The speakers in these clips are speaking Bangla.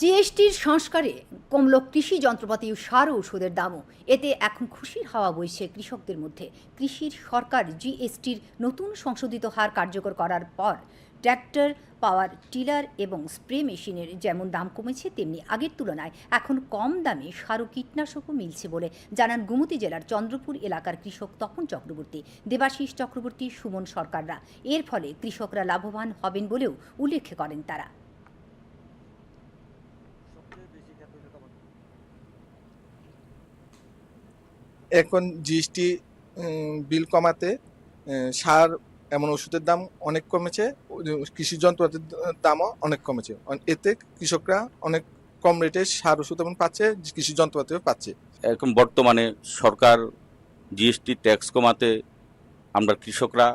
জিএসটির সংস্কারে কমল কৃষি যন্ত্রপাতি ও সার ওষুধের দামও। এতে এখন খুশির হাওয়া বইছে কৃষকদের মধ্যে। কৃষির সরকার জিএসটির নতুন সংশোধিত হার কার্যকর করার পর ট্র্যাক্টর, পাওয়ার টিলার এবং স্প্রে মেশিনের যেমন দাম কমেছে, তেমনি আগের তুলনায় এখন কম দামে সার ও কীটনাশকও মিলছে বলে জানান গুমতি জেলার চন্দ্রপুর এলাকার কৃষক তপন চক্রবর্তী, দেবাশিস চক্রবর্তী, সুমন সরকাররা। এর ফলে কৃষকরা লাভবান হবেন বলেও উল্লেখ করেন তারা। এখন জিএসটি বিল কমাতে সার এমন ওষুধের দাম অনেক কমেছে কৃষি যন্ত্রপাতির দামও অনেক কমেছে। এতে কৃষকরা অনেক কম রেটে সার ওষুধ এমন পাচ্ছে কৃষি যন্ত্রপাতিও পাচ্ছে। এখন বর্তমানে সরকার জিএসটি ট্যাক্স কমাতে আমরা কৃষকরা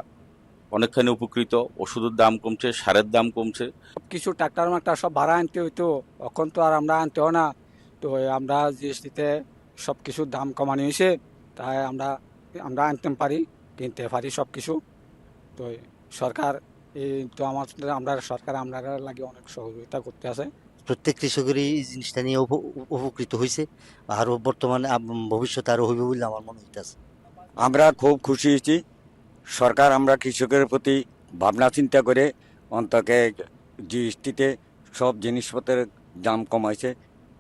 অনেকখানি উপকৃত ওষুধের দাম কমছে সারের দাম কমছে। কিছু ট্রাক্টর মাক্টার সব ভাড়া আনতে হইতো এখন তো আর আমরা আনতেও না। তো আমরা জিএসটিতে সব কিছুর দাম কমানো হয়েছে। তাই আমরা আমরা আনতে পারি কিনতে পারি সব কিছু তো সরকার এই তো আমার আমরা সরকার আমরা লাগে অনেক সহযোগিতা করতে আছে। প্রত্যেক কৃষকেরই এই জিনিসটা নিয়ে উপ- উপকৃত হয়েছে আরও বর্তমানে ভবিষ্যতে আরও হইবে বলে আমার মনে হইতেছে। আমরা খুব খুশি হয়েছি। সরকার আমরা কৃষকের প্রতি ভাবনা চিন্তা করে অন্তকে জিএসটিতে সব জিনিসপত্রের দাম কমাইছে।